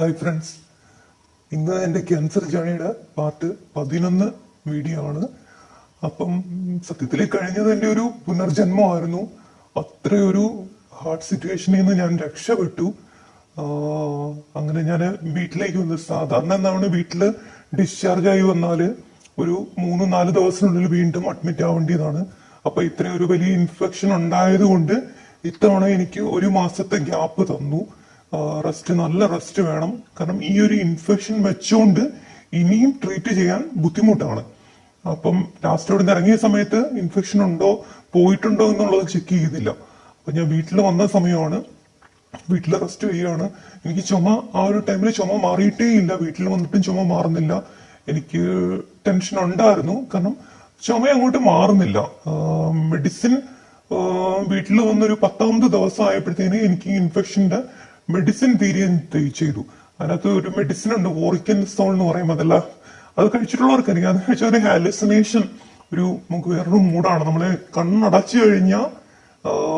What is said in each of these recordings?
Hi friends ഇന്ന് എന്റെ cancer ജേണിയുടെ പാർട്ട് പതിനൊന്ന് വീഡിയോ ആണ്. അപ്പം സത്യത്തിൽ കഴിഞ്ഞത് എന്റെ ഒരു പുനർജന്മമായിരുന്നു. അത്രയൊരു ഹാർട്ട് സിറ്റുവേഷനിൽ നിന്ന് ഞാൻ രക്ഷപ്പെട്ടു. അങ്ങനെ ഞാൻ വീട്ടിലേക്ക് വന്നു സാധാരണ എന്താണ് വീട്ടിൽ ഡിസ്ചാർജ് ആയി വന്നാൽ ഒരു മൂന്ന് നാല് ദിവസത്തിനുള്ളിൽ വീണ്ടും അഡ്മിറ്റ് ആവേണ്ടതാണ് അപ്പോൾ ഇത്രയും ഒരു വലിയ ഇൻഫെക്ഷൻ ഉണ്ടായതുകൊണ്ട് ഇത്തവണ എനിക്ക് ഒരു മാസത്തെ ഗ്യാപ്പ് തന്നു. റെസ്റ്റ് നല്ല റെസ്റ്റ് വേണം. കാരണം ഈ ഒരു ഇൻഫെക്ഷൻ വെച്ചുകൊണ്ട് ഇനിയും ട്രീറ്റ് ചെയ്യാൻ ബുദ്ധിമുട്ടാണ്. അപ്പം ലാസ്റ്റ് അവിടെ നിന്ന് ഇറങ്ങിയ സമയത്ത് ഇൻഫെക്ഷൻ ഉണ്ടോ പോയിട്ടുണ്ടോ എന്നുള്ളത് ചെക്ക് ചെയ്തില്ല. അപ്പൊ ഞാൻ വീട്ടിൽ വന്ന സമയമാണ് വീട്ടിൽ റെസ്റ്റ് ചെയ്യുകയാണ് എനിക്ക് ചുമ ആ ഒരു ടൈമിൽ ചുമ മാറിയിട്ടേ ഇല്ല. വീട്ടിൽ വന്നിട്ടും ചുമ മാറുന്നില്ല. എനിക്ക് ടെൻഷൻ ഉണ്ടായിരുന്നു. കാരണം ചുമ അങ്ങോട്ട് മാറുന്നില്ല. മെഡിസിൻ വീട്ടിൽ വന്നൊരു പത്താമത് ദിവസം ആയപ്പോഴത്തേന് എനിക്ക് ഇൻഫെക്ഷന്റെ മെഡിസിൻ തീരെ ചെയ്തു. അതിനകത്ത് ഒരു മെഡിസിൻ ഉണ്ട് ഓറിക്കൻസോൾ എന്ന് പറയും അതല്ല. അത് കഴിച്ചിട്ടുള്ളവർക്ക് അറിയാം അത് കഴിച്ച ഒരു ഹാലുസിനേഷൻ ഒരു നമുക്ക് വേറൊരു മൂഡാണ്. നമ്മൾ കണ്ണടച്ചു കഴിഞ്ഞാൽ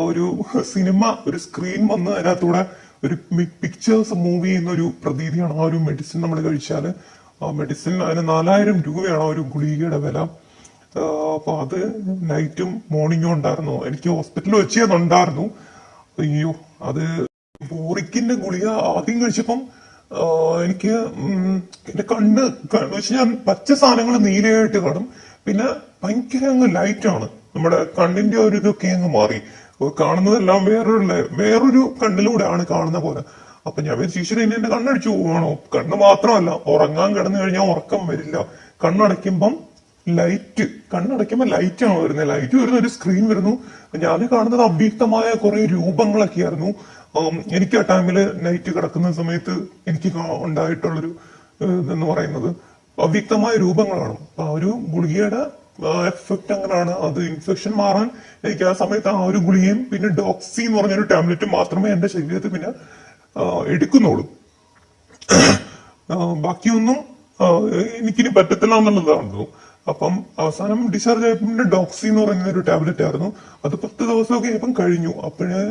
ഒരു സിനിമ ഒരു സ്ക്രീൻ വന്ന് അതിനകത്തൂടെ ഒരു പിക്ചേഴ്സ് മൂവ് ചെയ്യുന്ന ഒരു പ്രതീതിയാണ് ആ ഒരു മെഡിസിൻ നമ്മൾ കഴിച്ചാൽ ആ മെഡിസിൻ അതിന് നാലായിരം രൂപയാണ് ആ ഒരു ഗുളികയുടെ വില. അപ്പൊ അത് നൈറ്റും മോർണിംഗും ഉണ്ടായിരുന്നു. എനിക്ക് ഹോസ്പിറ്റലിൽ വെച്ച് അതുണ്ടായിരുന്നു അയ്യോ അത് ബോറിക്കിന്റെ ഗുളിക ആദ്യം കഴിച്ചപ്പം എനിക്ക് എന്റെ കണ്ണ് ഞാൻ പച്ച സാധനങ്ങൾ നീലയായിട്ട് കാണും. പിന്നെ ഭയങ്കര അങ്ങ് ലൈറ്റാണ് നമ്മുടെ കണ്ണിന്റെ ഒരു ഇതൊക്കെ അങ്ങ് മാറി. കാണുന്നതെല്ലാം വേറൊരു വേറൊരു കണ്ണിലൂടെയാണ് കാണുന്ന പോലെ. അപ്പൊ ഞാൻ വിചാരിച്ചു ഇനി എന്റെ കണ്ണടിച്ചു പോവാണോ? കണ്ണ് മാത്രമല്ല ഉറങ്ങാൻ കിടന്നു കഴിഞ്ഞാൽ ഉറക്കം വരില്ല. കണ്ണടയ്ക്കുമ്പം ലൈറ്റ് കണ്ണടയ്ക്കുമ്പോൾ ലൈറ്റ് ആണ് വരുന്നത്. ലൈറ്റ് വരുന്ന ഒരു സ്ക്രീൻ വരുന്നു. ഞാൻ കാണുന്നത് അവ്യക്തമായ കുറെ രൂപങ്ങളൊക്കെയായിരുന്നു. ഉം, എനിക്ക് ആ ടൈമിൽ നൈറ്റ് കിടക്കുന്ന സമയത്ത് എനിക്ക് ഉണ്ടായിട്ടുള്ളൊരു ഇതെന്ന് പറയുന്നത് അവ്യക്തമായ രൂപങ്ങളാണ്. ആ ഒരു ഗുളികയുടെ എഫക്റ്റ് അങ്ങനെയാണ് അത് ഇൻഫെക്ഷൻ മാറാൻ എനിക്ക് ആ സമയത്ത് ആ ഒരു ഗുളികയും പിന്നെ ഡോക്സി എന്ന് പറഞ്ഞൊരു ടാബ്ലറ്റ് മാത്രമേ എന്റെ ശരീരത്തിൽ പിന്നെ എടുക്കുന്നുള്ളൂ. ബാക്കിയൊന്നും എനിക്കിനി പറ്റത്തില്ല എന്നുള്ളതായിരുന്നു അപ്പം അവസാനം ഡിസ്ചാർജ് ആയപ്പോൾ ഡോക്സി എന്ന് പറയുന്ന ഒരു ടാബ്ലറ്റ് ആയിരുന്നു. അത് പത്ത് ദിവസമൊക്കെ ആയപ്പം കഴിഞ്ഞു. അപ്പോഴേ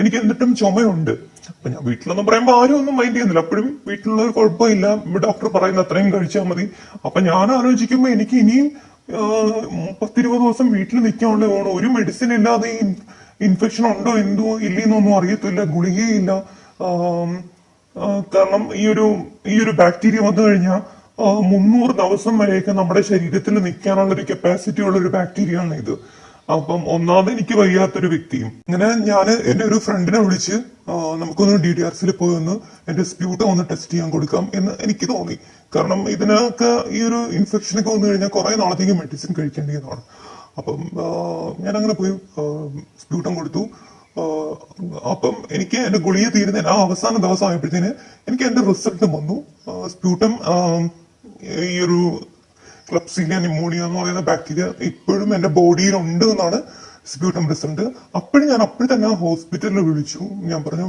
എനിക്ക് എന്നിട്ടും ചുമയുണ്ട്. അപ്പൊ ഞാൻ വീട്ടിലൊന്നും പറയുമ്പോൾ ആരും ഒന്നും മൈൻഡ് ചെയ്യുന്നില്ല. അപ്പോഴും വീട്ടിലുള്ള കുഴപ്പമില്ല. ഡോക്ടർ പറയുന്ന അത്രയും കഴിച്ചാൽ മതി. അപ്പൊ ഞാൻ ആലോചിക്കുമ്പോൾ എനിക്ക് ഇനിയും പത്തിരുപത് ദിവസം വീട്ടിൽ നിൽക്കാനുള്ള വേണം? ഒരു മെഡിസിൻ ഇല്ലാതെ ഇൻഫെക്ഷൻ ഉണ്ടോ? എന്തോ ഇല്ലെന്നൊന്നും അറിയത്തില്ല. ഗുളികയില്ല. കാരണം ഈ ഒരു ഈ ഒരു ബാക്ടീരിയ വന്നു കഴിഞ്ഞാൽ മുന്നൂറ് ദിവസം വരെയൊക്കെ നമ്മുടെ ശരീരത്തിൽ നിൽക്കാനുള്ള ഒരു കപ്പാസിറ്റി ഉള്ള ഒരു ബാക്ടീരിയ ആണ് ഇത്. അപ്പം ഒന്നാമത് എനിക്ക് വയ്യാത്തൊരു വ്യക്തിയും. അങ്ങനെ ഞാൻ എന്റെ ഒരു ഫ്രണ്ടിനെ വിളിച്ച് നമുക്കൊന്ന് ഡി ഡി ആർസിൽ പോയി ഒന്ന് എന്റെ സ്പ്യൂട്ടം ഒന്ന് ടെസ്റ്റ് ചെയ്യാൻ കൊടുക്കാം എന്ന് എനിക്ക് തോന്നി. കാരണം ഇതിനൊക്കെ ഈ ഒരു ഇൻഫെക്ഷനൊക്കെ വന്നു കഴിഞ്ഞാൽ കുറെ നാളത്തേക്ക് മെഡിസിൻ കഴിക്കേണ്ടതാണ് അപ്പം ഞാൻ അങ്ങനെ പോയി സ്പ്യൂട്ടം കൊടുത്തു. അപ്പം എനിക്ക് എന്റെ ഗുളിക തീരുന്ന ആ അവസാന ദിവസം ആയപ്പോഴത്തേന് എനിക്ക് എന്റെ റിസൾട്ട് വന്നു. സ്പ്യൂട്ടം ഈ ഒരു ക്ലബ്സിലിയ ന്യൂമോണിയ എന്ന് പറയുന്ന ബാക്ടീരിയ ഇപ്പോഴും എന്റെ ബോഡിയിൽ ഉണ്ട് എന്നാണ് സ്പ്യൂട്ടം റിസൾട്ട്. അപ്പോഴും ഞാൻ അപ്പോഴും തന്നെ ഹോസ്പിറ്റലിൽ വിളിച്ചു. ഞാൻ പറഞ്ഞു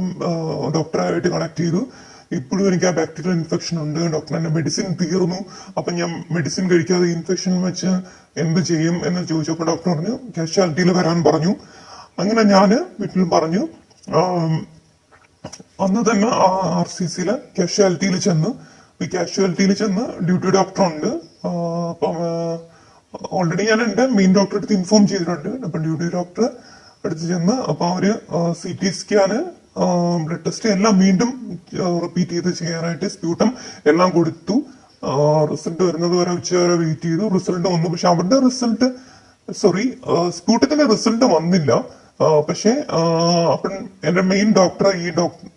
ഡോക്ടറായിട്ട് കണക്ട് ചെയ്തു. ഇപ്പോഴും എനിക്ക് ആ ബാക്ടീരിയൽ ഇൻഫെക്ഷൻ ഉണ്ട്. ഡോക്ടർ എന്റെ മെഡിസിൻ തീർന്നു. അപ്പൊ ഞാൻ മെഡിസിൻ കഴിക്കാതെ ഇൻഫെക്ഷൻ വെച്ച് എന്ത് ചെയ്യും എന്ന് ചോദിച്ചപ്പോൾ ഡോക്ടർ പറഞ്ഞു കാഷ്വാലിറ്റിയിൽ വരാൻ പറഞ്ഞു. അങ്ങനെ ഞാൻ വീട്ടിൽ പറഞ്ഞു അന്ന് തന്നെ ആ ആർ സി സിയിലെ കാഷ്വാലിറ്റിയിൽ ചെന്ന് കാഷ്വാലിറ്റിയിൽ ചെന്ന് ഡ്യൂട്ടി ഡോക്ടർ ഉണ്ട്. അപ്പം ഓൾറെഡി ഞാൻ എന്റെ മെയിൻ ഡോക്ടറെ അടുത്ത് ഇൻഫോം ചെയ്തിട്ടുണ്ട്. അപ്പം ഡ്യൂട്ടി ഡോക്ടർ അടുത്ത് ചെന്ന് അപ്പം അവർ C T scan blood test എല്ലാം വീണ്ടും റിപ്പീറ്റ് ചെയ്ത് ചെയ്യാനായിട്ട് സ്പ്യൂട്ടം എല്ലാം കൊടുത്തു. റിസൾട്ട് വരുന്നത് വരെ ഉച്ച വരെ വെയിറ്റ് ചെയ്തു. റിസൾട്ട് വന്നു. പക്ഷെ അവരുടെ റിസൾട്ട് സോറി സ്പ്യൂട്ടത്തിന്റെ റിസൾട്ട് വന്നില്ല. പക്ഷേ അപ്പം എന്റെ മെയിൻ ഡോക്ടറെ ഈ ഡോക്ടർ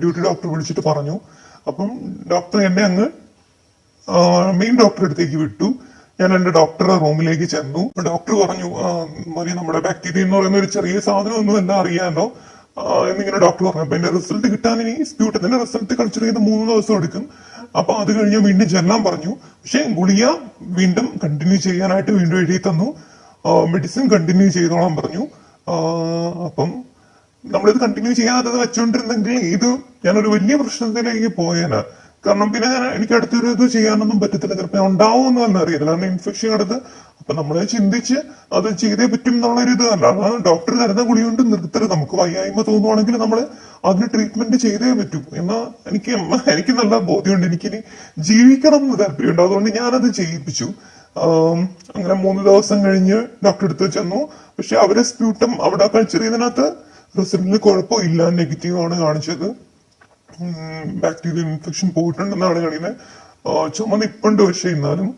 ഡ്യൂട്ടി ഡോക്ടർ വിളിച്ചിട്ട് പറഞ്ഞു. അപ്പം ഡോക്ടർ എന്നെ അങ്ങ് മെയിൻ ഡോക്ടറെ അടുത്തേക്ക് വിട്ടു. ഞാൻ എന്റെ ഡോക്ടറുടെ റൂമിലേക്ക് ചെന്നു. ഡോക്ടർ പറഞ്ഞു "ആ, മതി നമ്മുടെ ബാക്ടീരിയ എന്ന് പറയുന്ന ഒരു ചെറിയ സാധനം ഒന്നും എന്താ അറിയാമല്ലോ എന്നിങ്ങനെ ഡോക്ടർ പറഞ്ഞു. അപ്പൊ എന്റെ റിസൾട്ട് കിട്ടാൻ ഇനി സ്പ്യൂട്ടത്തിന്റെ റിസൾട്ട് കൺസിഡർ ചെയ്ത് മൂന്ന് ദിവസം എടുക്കും. അപ്പൊ അത് കഴിഞ്ഞ് വീണ്ടും ചെല്ലാൻ പറഞ്ഞു. പക്ഷെ ഗുളിക വീണ്ടും കണ്ടിന്യൂ ചെയ്യാനായിട്ട് വീണ്ടും എഴുതി തന്നു. മെഡിസിൻ കണ്ടിന്യൂ ചെയ്തോളാൻ പറഞ്ഞു. അപ്പം നമ്മളിത് കണ്ടിന്യൂ ചെയ്യാതെ വെച്ചോണ്ടിരുന്നെങ്കിൽ ഇത് ഞാനൊരു വലിയ പ്രശ്നത്തിലേക്ക് പോയേനെ. കാരണം പിന്നെ ഞാൻ എനിക്ക് അടുത്തൊരു ഇത് ചെയ്യാനൊന്നും പറ്റത്തില്ല. ചിലപ്പോൾ ഉണ്ടാവും എന്ന് തന്നെ അറിയില്ല കാരണം ഇൻഫെക്ഷൻ എടുത്ത് അപ്പൊ നമ്മൾ ചിന്തിച്ച് അത് ചെയ്തേ പറ്റും എന്നുള്ളൊരു ഇത് അല്ല. ഡോക്ടർ തരുന്ന ഗുളി കൊണ്ട് നിർത്തരുത്. നമുക്ക് വയ്യായ്മ തോന്നുവാണെങ്കിൽ നമ്മൾ അതിന് ട്രീറ്റ്മെന്റ് ചെയ്തേ പറ്റൂ എന്നാ എനിക്ക് എനിക്ക് നല്ല ബോധ്യമുണ്ട്. എനിക്കിനി ജീവിക്കണം എന്ന് താല്പര്യമുണ്ട്. അതുകൊണ്ട് ഞാനത് ചെയ്യിപ്പിച്ചു. അങ്ങനെ മൂന്ന് ദിവസം കഴിഞ്ഞ് ഡോക്ടർ എടുത്ത് ചെന്നു. പക്ഷെ അവരെ സ്പ്യൂട്ടം അവിടെ കൾച്ചർ ചെയ്തതിനകത്ത് റിസൾട്ടിന് കുഴപ്പമില്ല. നെഗറ്റീവ് ആണ് കാണിച്ചത്. ബാക്ടീരിയൽ ഇൻഫെക്ഷൻ പോയിട്ടുണ്ടെന്നാണ് കാണിക്കുന്നത് ആ, ചുമ നിപ്പുണ്ട് പക്ഷെ എന്നാലും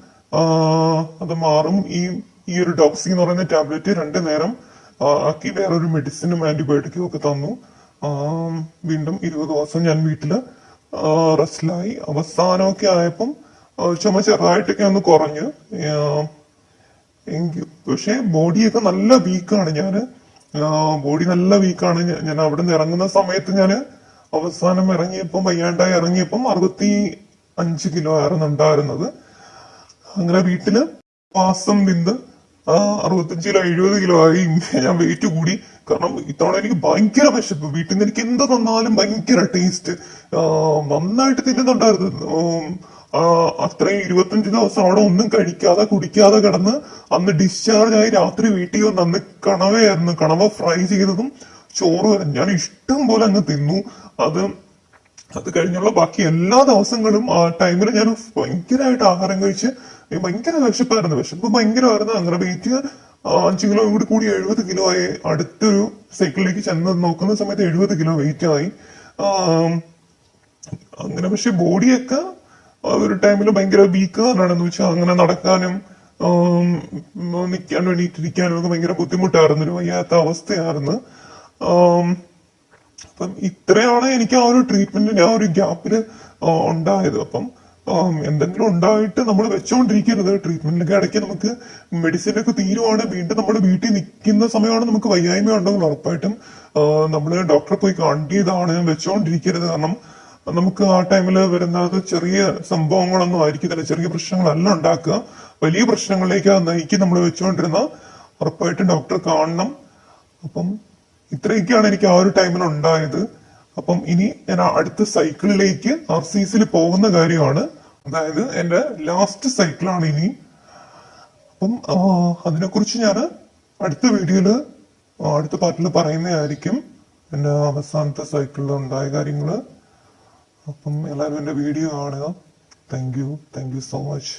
അത് മാറും. ഈ ഈ ഒരു ഡോക്സി എന്ന് പറയുന്ന ടാബ്ലറ്റ് രണ്ടു നേരം ആക്കി വേറൊരു മെഡിസിനും ആന്റിബയോട്ടിക്കും ഒക്കെ തന്നു. വീണ്ടും ഇരുപത് ദിവസം ഞാൻ വീട്ടിൽ റെസ്റ്റിലായി. അവസാനമൊക്കെ ആയപ്പം ചുമ ചെറുതായിട്ടൊക്കെ ഒന്ന് കുറഞ്ഞു. എങ്കിൽ പക്ഷെ ബോഡിയൊക്കെ നല്ല വീക്കാണ് ഞാൻ ബോഡി നല്ല വീക്കാണ്. ഞാൻ അവിടെ നിന്ന് ഇറങ്ങുന്ന സമയത്ത് ഞാൻ അവസാനം ഇറങ്ങിയപ്പം വയ്യാണ്ടായി ഇറങ്ങിയപ്പം അറുപത്തി അഞ്ച് കിലോ ആയിരുന്നു ഉണ്ടായിരുന്നത്. അങ്ങനെ വീട്ടിൽ പാസം നിന്ന് അറുപത്തഞ്ച് കിലോ എഴുപത് കിലോ ആയി. ഞാൻ വെയിറ്റ് കൂടി. കാരണം ഇത്തവണ എനിക്ക് ഭയങ്കര വിശപ്പ്. വീട്ടിൽ നിന്ന് എനിക്ക് എന്ത് തന്നാലും ഭയങ്കര ടേസ്റ്റ് നന്നായിട്ട് തിന്നുന്നുണ്ടായിരുന്നു. അത്രയും ഇരുപത്തഞ്ച് ദിവസം അവിടെ ഒന്നും കഴിക്കാതെ കുടിക്കാതെ കിടന്ന് അന്ന് ഡിസ്ചാർജ് ആയി രാത്രി വീട്ടിൽ വന്ന് അന്ന് കണവയായിരുന്നു കണവ ഫ്രൈ ചെയ്തതും ചോറ് ഞാൻ ഇഷ്ടം പോലെ അങ്ങ് തിന്നു. അത് അത് കഴിഞ്ഞുള്ള ബാക്കി എല്ലാ ദിവസങ്ങളും ആ ടൈമിൽ ഞാൻ ഭയങ്കരമായിട്ട് ആഹാരം കഴിച്ച് ഭയങ്കര വിശപ്പായിരുന്നു. വിശപ്പ് ഭയങ്കരമായിരുന്നു. അങ്ങനെ വെയിറ്റ് അഞ്ച് കിലോ കൂടി കൂടി എഴുപത് കിലോ ആയി അടുത്തൊരു സൈക്കിളിലേക്ക് ചെന്ന് നോക്കുന്ന സമയത്ത് എഴുപത് കിലോ വെയിറ്റ് ആയി. അങ്ങനെ പക്ഷെ ബോഡിയൊക്കെ ഒരു ടൈമിൽ ഭയങ്കര വീക്ക് തന്നെയാണെന്ന് വെച്ചാൽ അങ്ങനെ നടക്കാനും ആം, നിൽക്കാൻ വേണ്ടിയിട്ടിരിക്കാനും ഒക്കെ ഭയങ്കര ബുദ്ധിമുട്ടായിരുന്നു. ഒരു വയ്യാത്ത അവസ്ഥയായിരുന്നു. അപ്പം ഇത്രയാണ് എനിക്ക് ആ ഒരു ട്രീറ്റ്മെന്റിന് ആ ഒരു ഗ്യാപ്പിൽ ഉണ്ടായത്. അപ്പം എന്തെങ്കിലും ഉണ്ടായിട്ട് നമ്മൾ വെച്ചോണ്ടിരിക്കരുത്. ട്രീറ്റ്മെന്റിനൊക്കെ ഇടയ്ക്ക് നമുക്ക് മെഡിസിൻ ഒക്കെ തീരുവാണ്. വീണ്ടും നമ്മുടെ വീട്ടിൽ നിൽക്കുന്ന സമയമാണ് നമുക്ക് വയ്യായ്മ ഉണ്ടെങ്കിൽ ഉറപ്പായിട്ടും നമ്മൾ ഡോക്ടറെ പോയി കണ്ടിയതാണ് വെച്ചോണ്ടിരിക്കരുത്. കാരണം നമുക്ക് ആ ടൈമിൽ വരുന്ന ചെറിയ സംഭവങ്ങളൊന്നും ആയിരിക്കത്തില്ല. ചെറിയ പ്രശ്നങ്ങളല്ല ഉണ്ടാക്കുക. വലിയ പ്രശ്നങ്ങളിലേക്ക് നയിക്കും നമ്മൾ വെച്ചുകൊണ്ടിരുന്ന ഉറപ്പായിട്ടും ഡോക്ടർ കാണണം. അപ്പം ഇത്രയൊക്കെയാണ് എനിക്ക് ആ ഒരു ടൈമിൽ ഉണ്ടായത്. അപ്പം ഇനി ഞാൻ അടുത്ത സൈക്കിളിലേക്ക് ആർ സി സിയിൽ പോകുന്ന കാര്യമാണ്. അതായത് എന്റെ ലാസ്റ്റ് സൈക്കിളാണ് ഇനി. അപ്പം അതിനെക്കുറിച്ച് ഞാൻ അടുത്ത വീഡിയോയിൽ അടുത്ത പാർട്ടിൽ പറയുന്നതായിരിക്കും. എന്റെ അവസാനത്തെ സൈക്കിളിൽ ഉണ്ടായ കാര്യങ്ങൾ. അപ്പം എല്ലാവരും എന്റെ വീഡിയോ കാണുക. Thank you thank you so much